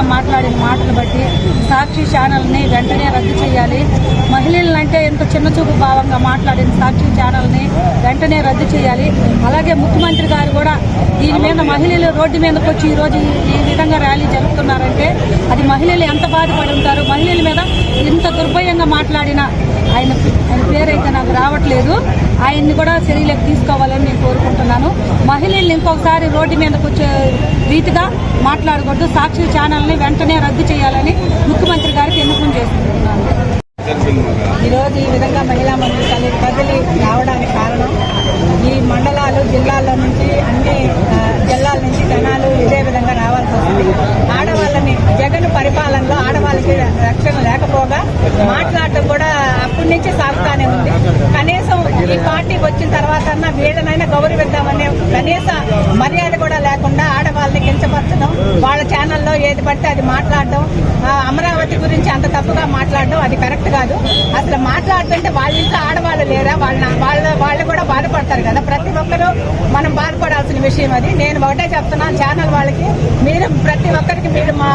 దుర్భయంగా మాట్లాడిన మాటలు బట్టి సాక్షి ఛానల్ని వెంటనే రద్దు చేయాలి. మహిళలంటే ఎంత చిన్నచూపు భావంగా మాట్లాడిన సాక్షి ఛానల్ని వెంటనే రద్దు చేయాలి. అలాగే ముఖ్యమంత్రి గారు కూడా దీని మీద మహిళలు రోడ్డు మీదకి వచ్చి ఈరోజు ఈ- ఈ విధంగా ర్యాలీ జరుపుతున్నారంటే అది మహిళలు ఎంత బాధపడి ఉంటారు మహిళల మీద ఇంత దుర్భయంగా మాట్లాడిన ఆయన ఆయన పేరైతే నాకు రావట్లేదు. ఆయన్ని కూడా చర్యలకు తీసుకోవాలని నేను కోరుకుంటున్నాను. మహిళల్ని ఇంకొకసారి రోడ్డు మీదకు వచ్చే రీతిగా మాట్లాడకూడదు. సాక్షి ఛానల్ని వెంటనే రద్దు చేయాలని ముఖ్యమంత్రి గారికి ఎన్నుకం చేసుకుంటున్నాను ఈరోజు ఈ విధంగా మహిళా మండలి కదిలి రావడానికి కారణం ఈ మండలాలు జిల్లాల్లో నుంచి అన్ని జిల్లాల నుంచి జనాలు ఇదే విధంగా రావాల్సి వస్తుంది. ఆడవాళ్ళని జగన్ పరిపాలనలో ఆడవాళ్ళకి రక్షణ లేకపోగా మాట్లాడటం కూడా అప్పటి నుంచి సాగుతానే ఉంది. కనీసం ఈ పార్టీ వచ్చిన తర్వాత వీళ్ళనైనా గౌరవిద్దామనే కనీస మర్యాద కూడా లేకుండా ఆడవాళ్ళని కించపరచడం వాళ్ళ ఛానల్లో ఏది పడితే అది మాట్లాడడం అమరావతి గురించి అంత తప్పుగా మాట్లాడడం అది కరెక్ట్ కాదు. అసలు మాట్లాడుతుంటే వాళ్ళ ఇంట్లో ఆడవాళ్ళు లేరా? వాళ్ళ వాళ్ళ వాళ్ళు కూడా బాధపడతారు కదా. ప్రతి ఒక్కరూ మనం బాధపడాల్సిన విషయం అది. నేను ఒకటే చెప్తున్నాను ఛానల్ వాళ్ళకి మీరు ప్రతి ఒక్కరికి మీరు మా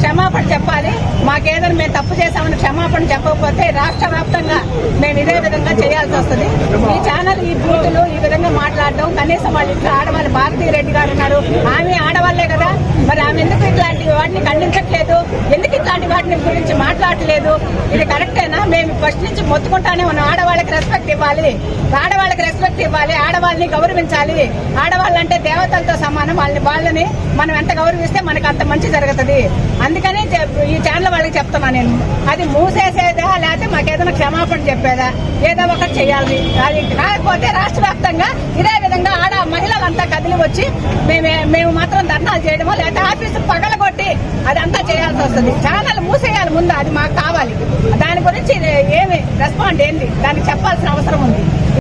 క్షమాపణ చెప్పాలి. మాకేదైనా మేము తప్పు చేశామని క్షమాపణ చెప్పకపోతే రాష్ట్ర వ్యాప్తంగా మేము ఇదే విధంగా చేయాల్సి వస్తుంది. ఈ ఛానల్ ఈ బూతులు ఈ విధంగా మాట్లాడడం కనీసం వాళ్ళ ఇంట్లో ఆడవాళ్ళు భారతీ రెడ్డి గారు ఉన్నారు ఆమె ఆడవాళ్ళే కదా మరి ఆమె ఎందుకు ఇట్లాంటి వాటిని ఖండించట్లేదు ఎందుకు ఇట్లాంటి వాటిని గురించి లేదు. ఇది కరెక్టేనా మేము ఫస్ట్ నుంచి మొత్తుకుంటానే ఉన్నాం. ఆడవాళ్ళకి రెస్పెక్ట్ ఇవ్వాలి. ఆడవాళ్ళకి రెస్పెక్ట్ ఇవ్వాలి. ఆడవాళ్ళని గౌరవించాలి. ఆడవాళ్ళంటే దేవతలతో సమానం. వాళ్ళని వాళ్ళని మనం ఎంత గౌరవిస్తే మనకు అంత మంచి జరుగుతుంది. అందుకని ఈ ఛానల్ వాళ్ళకి చెప్తున్నా నేను. అది మూసేసేదా? లేకపోతే మాకేదైనా క్షమాపణ చెప్పేదా? ఏదో ఒకటి చేయాలి. అది కాకపోతే రాష్ట్ర వ్యాప్తంగా ఇదే విధంగా ఆడ మహిళలంతా కదిలి వచ్చి మేము మేము మాత్రం ధర్నాలు చేయడమో లేకపోతే ఆఫీసు పగలగొట్టి అదంతా చేయాల్సి వస్తుంది. ఛానల్ మూసేయాలి ముందు